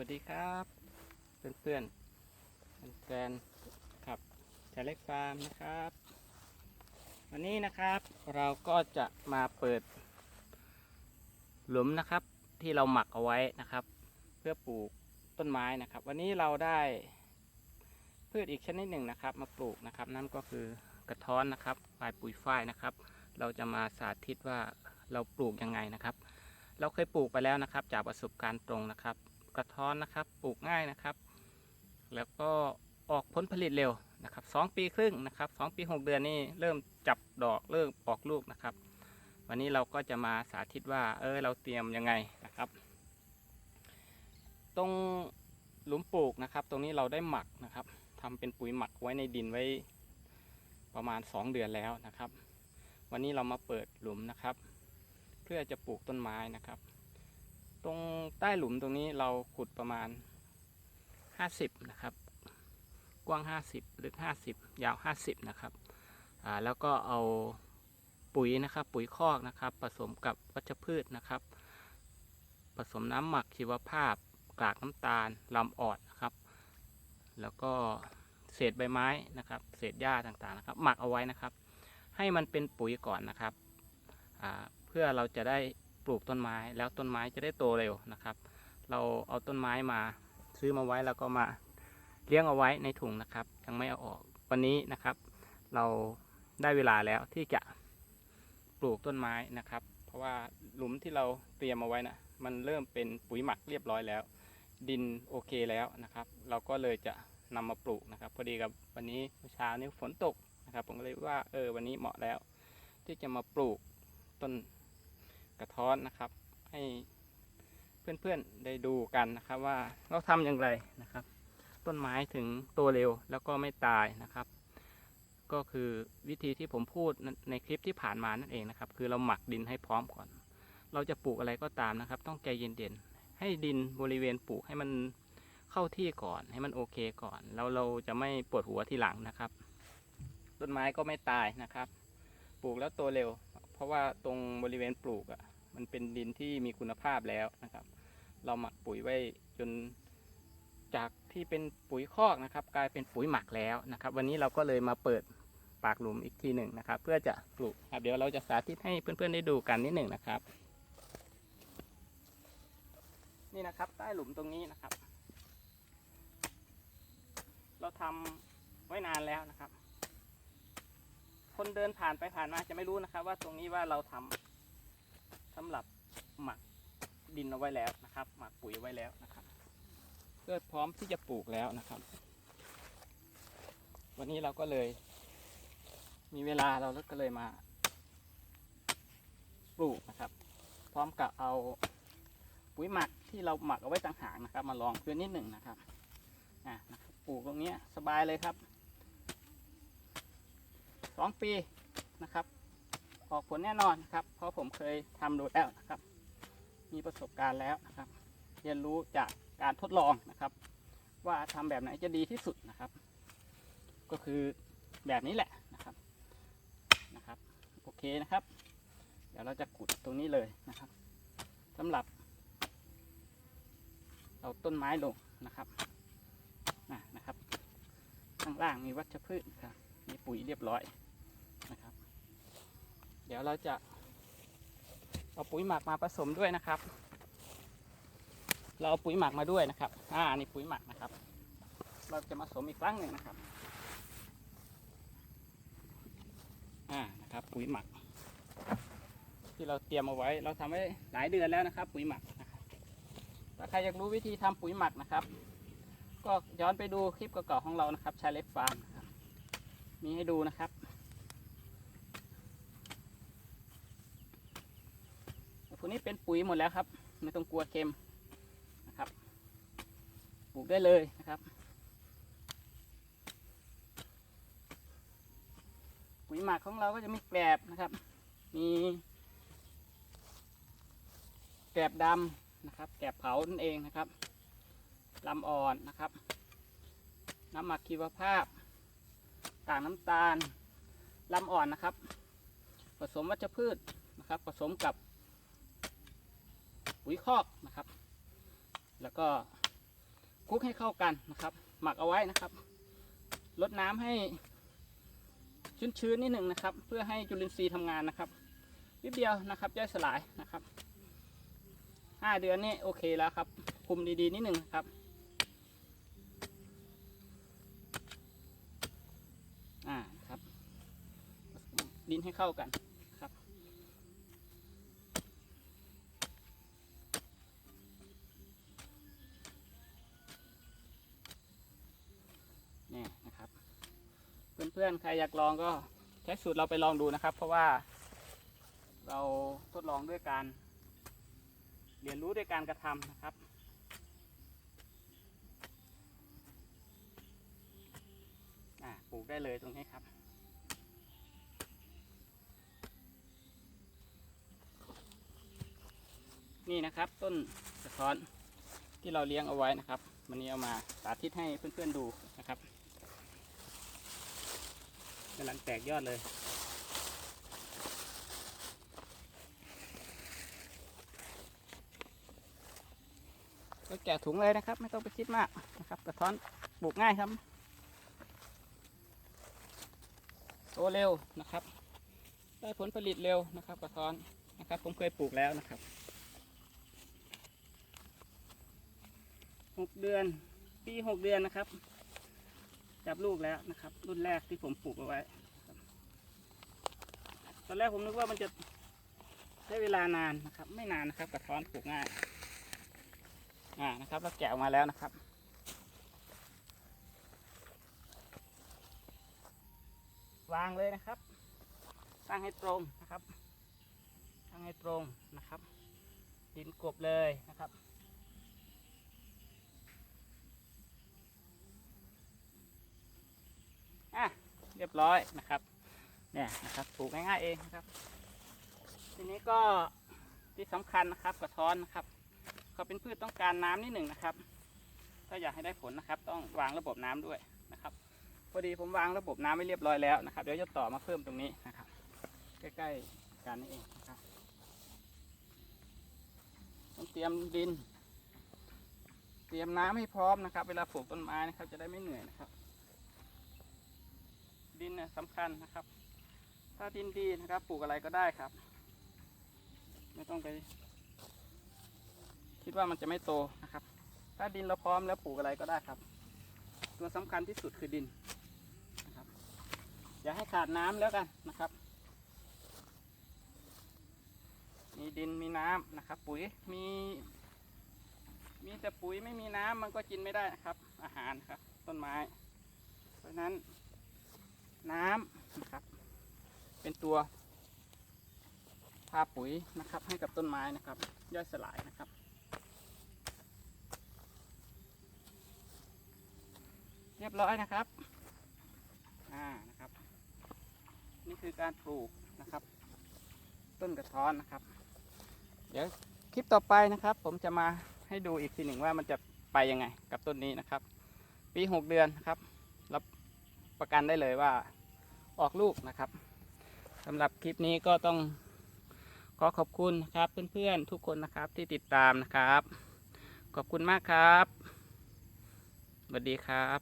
วัสดีครับ เพื่อนๆแฟนๆครับชาเล็กฟาร์มนะครับ วันนี้นะครับเราก็จะมาเปิด หลุมนะครับที่เราหมักเอาไว้นะครับ เพื่อปลูกต้นไม้นะครับ วันนี้เราได้พืชอีกชนิดหนึ่งนะครับ มาปลูกนะครับ นั่นก็คือกระท้อนนะครับปลายปุ๋ยฝ้ายนะครับ เราจะมาสาธิตว่าเราปลูกยังไงนะครับ เราเคยปลูกไปแล้วนะครับ จากประสบการณ์ตรงนะครับ กระท้อนนะครับ ปลูกง่ายนะครับ แล้วก็ออกผลผลิตเร็วนะครับสองปีครึ่งนะครับสองปีหกเดือนนี่เริ่มจับดอกเริ่มออกลูกนะครับ วันนี้เราก็จะมาสาธิตว่าเออเราเตรียมยังไงนะครับ ตรงหลุมปลูกนะครับ ตรงนี้เราได้หมักนะครับทำเป็นปุ๋ยหมักไว้ในดินไว้ประมาณ 2 เดือนแล้วนะครับ วันนี้เรามาเปิดหลุมนะครับ เพื่อจะปลูกต้นไม้นะครับ ตรงใต้หลุมตรงนี้เราขุดประมาณ 50 นะครับ กว้าง 50 ลึก 50 ยาว 50 นะครับอ่าแล้วก็เอาปุ๋ยนะครับ ปุ๋ยคอกนะครับ ผสมกับวัชพืชนะครับ ผสมน้ำหมักชีวภาพ กากน้ำตาลลำออดนะครับ แล้วก็เศษใบไม้นะครับ เศษหญ้าต่างๆนะครับ หมักเอาไว้นะครับ ให้มันเป็นปุ๋ยก่อนนะครับเพื่อเราจะได้ ปลูกต้นไม้แล้วต้นไม้จะได้โตเร็วนะครับ เราเอาต้นไม้มาซื้อมาไว้แล้วก็มาเลี้ยงเอาไว้ในถุงนะครับ ยังไม่เอาออกวันนี้นะครับ เราได้เวลาแล้วที่จะปลูกต้นไม้นะครับ เพราะว่าหลุมที่เราเตรียมเอาไว้นะมันเริ่มเป็นปุ๋ยหมักเรียบร้อยแล้ว ดินโอเคแล้วนะครับ เราก็เลยจะนำมาปลูกนะครับ พอดีกับวันนี้เมื่อเช้านี้ฝนตกนะครับ ผมก็เลยว่าเออวันนี้เหมาะแล้ว ที่จะมาปลูกต้น กระท้อนนะครับ ให้เพื่อนๆได้ดูกันนะครับ ว่าเราทำอย่างไรนะครับ ต้นไม้ถึงโตเร็วแล้วก็ไม่ตายนะครับ ก็คือวิธีที่ผมพูดในคลิปที่ผ่านมานั่นเองนะครับ คือเราหมักดินให้พร้อมก่อน เราจะปลูกอะไรก็ตามนะครับ ต้องใจเย็นๆให้ดินบริเวณปลูกให้มันเข้าที่ก่อนให้มันโอเคก่อน แล้วเราจะไม่ปวดหัวทีหลังนะครับ ต้นไม้ก็ไม่ตายนะครับ ปลูกแล้วโตเร็ว เพราะว่าตรงบริเวณปลูกอะ่ะ มันเป็นดินที่มีคุณภาพแล้วนะครับ เราหมักปุ๋ยไว้จนจากที่เป็นปุ๋ยคอกนะครับ กลายเป็นปุ๋ยหมักแล้วนะครับ วันนี้เราก็เลยมาเปิดปากหลุมอีกทีหนึ่งนะครับ เพื่อจะปลูกครับเดี๋ยวเราจะสาธิตให้เพื่อนๆได้ดูกันนิดหนึ่งนะครับ นี่นะครับใต้หลุมตรงนี้นะครับ เราทำไว้นานแล้วนะครับ คนเดินผ่านไปผ่านมาจะไม่รู้นะครับ ว่าตรงนี้ว่าเราทำ สำหรับหมักดินเอาไว้แล้วนะครับ หมักปุ๋ยไว้แล้วนะครับเพื่อพร้อมที่จะปลูกแล้วนะครับ วันนี้เราก็เลย มีเวลาเราก็เลยมา ปลูกนะครับ พร้อมกับเอาปุ๋ยหมักที่เราหมักเอาไว้ต่างหากนะครับ มาลองเพื่อนนิดหนึ่งนะครับอะปลูกตรงนี้สบายเลยครับสองปีนะครับ ออกผลแน่นอนครับ เพราะผมเคยทำดูแล้วนะครับ มีประสบการณ์แล้วนะครับ เรียนรู้จากการทดลองนะครับ ว่าทำแบบไหนจะดีที่สุดนะครับ ก็คือแบบนี้แหละนะครับนะครับ โอเคนะครับ เดี๋ยวเราจะขุดตรงนี้เลยนะครับสำหรับ เอาต้นไม้ลงนะครับอะนะครับ ข้างล่างมีวัชพืชครับ มีปุ๋ยเรียบร้อย ดี๋ยวเราจะเอาปุ๋ยหมักมาผสมด้วยนะครับ เราเอาปุ๋ยหมักมาด้วยนะครับ อ่านี่ปุ๋ยหมักนะครับ เราจะมาผสมอีกครั้งหนึ่งนะครับ อ่านะครับปุ๋ยหมัก ที่เราเตรียมเอาไว้ เราทำไว้หลายเดือนแล้วนะครับ ปุ๋ยหมักนะครับถ้าใครอยากรู้วิธีทำปุ๋ยหมักนะครับ ก็ย้อนไปดูคลิปเก่าๆของเรานะครับชาเล็บฟาร์มมีให้ดูนะครับ พวกนี้ เป็นปุ๋ยหมดแล้วครับ ไม่ต้องกลัวเค็มนะครับ ปลูกได้เลยนะครับ ปุ๋ยหมักของเราก็จะมีแกลบนะครับ มีแกลบดำนะครับ แกลบเผานั่นเองนะครับลำอ่อนนะครับ น้ำหมักชีวภาพต่างน้ำตาลลำอ่อนนะครับ ผสมวัชพืชนะครับ ผสมกับ ปุ๋ยคอกนะครับ แล้วก็คลุกให้เข้ากันนะครับ หมักเอาไว้นะครับลดน้ำให้ชื้นๆนิดหนึ่งนะครับ เพื่อให้จุลินทรีย์ทำงานนะครับนิดเดียวนะครับย่อยสลายนะครับห้าเดือนนี่โอเคแล้วครับคุมดีๆนิดหนึ่งครับอ่าครับ ดินให้เข้ากันนะครับ เพื่อนๆใครอยากลองก็ใช้สูตรเราไปลองดูนะครับ เพราะว่า เราทดลองด้วยการ เรียนรู้ด้วยการกระทำนะครับอ่าปลูกได้เลยตรงนี้ครับนี่นะครับต้นกระท้อนที่เราเลี้ยงเอาไว้นะครับ วันนี้เอามาสาธิตให้เพื่อนๆดูนะครับกำลังแตกยอดเลย ก็แกะถุงเลยนะครับ ไม่ต้องไปคิดมากนะครับ กระท้อนปลูกง่ายครับโตเร็วนะครับ ได้ผลผลิตเร็วนะครับ กระท้อนนะครับ ผมเคยปลูกแล้วนะครับหกเดือน ปีหกเดือนนะครับ จับลูกแล้วนะครับ รุ่นแรกที่ผมปลูกเอาไว้ ตอนแรกผมนึกว่ามันจะใช้เวลานานนะครับ ไม่นานนะครับกระท้อนปลูกง่ายอ่านะครับเราแกะออกมาแล้วนะครับ วางเลยนะครับตั้งให้ตรงนะครับตั้งให้ตรงนะครับดินกบเลยนะครับ อะ เรียบร้อยนะครับ เนี่ยนะครับปลูกง่ายๆเองนะครับ ทีนี้ก็ที่สำคัญนะครับกระท้อนนะครับเขาเป็นพืชต้องการน้ำนิดหนึ่งนะครับ ถ้าอยากให้ได้ผลนะครับ ต้องวางระบบน้ำด้วยนะครับพอดีผมวางระบบน้ำไว้เรียบร้อยแล้วนะครับเดี๋ยวจะต่อมาเพิ่มตรงนี้นะครับ ใกล้ๆกันนี่เองนะครับต้องเตรียมดิน เตรียมน้ำให้พร้อมนะครับ เวลาปลูกต้นไม้นะครับ จะได้ไม่เหนื่อยนะครับ ดินเนี่ยสำคัญนะครับ ถ้าดินดีนะครับปลูกอะไรก็ได้ครับ ไม่ต้องไป คิดว่ามันจะไม่โตนะครับ ถ้าดินเราพร้อมแล้วปลูกอะไรก็ได้ครับ ตัวสำคัญที่สุดคือดินนะครับ อย่าให้ขาดน้ำแล้วกันนะครับ มีดินมีน้ำนะครับ ปุ๋ยมีมีแต่ปุ๋ยไม่มีน้ำมันก็กินไม่ได้นะครับ อาหารครับ ต้นไม้ เพราะฉะนั้น น้ำนะครับ เป็นตัวพาปุ๋ยนะครับให้กับต้นไม้นะครับ ย่อยสลายนะครับ เรียบร้อยนะครับอ่านะครับ นี่คือการปลูกนะครับ ต้นกระท้อนนะครับ เดี๋ยวคลิปต่อไปนะครับ ผมจะมาให้ดูอีกทีหนึ่งว่ามันจะไปยังไงกับต้นนี้นะครับ ปีหกเดือนนะครับรับ ประกันได้เลยว่าออกลูกนะครับสำหรับคลิปนี้ก็ต้องขอขอบคุณครับเพื่อนๆทุกคนนะครับที่ติดตามนะครับ ขอบคุณมากครับสวัสดีครับ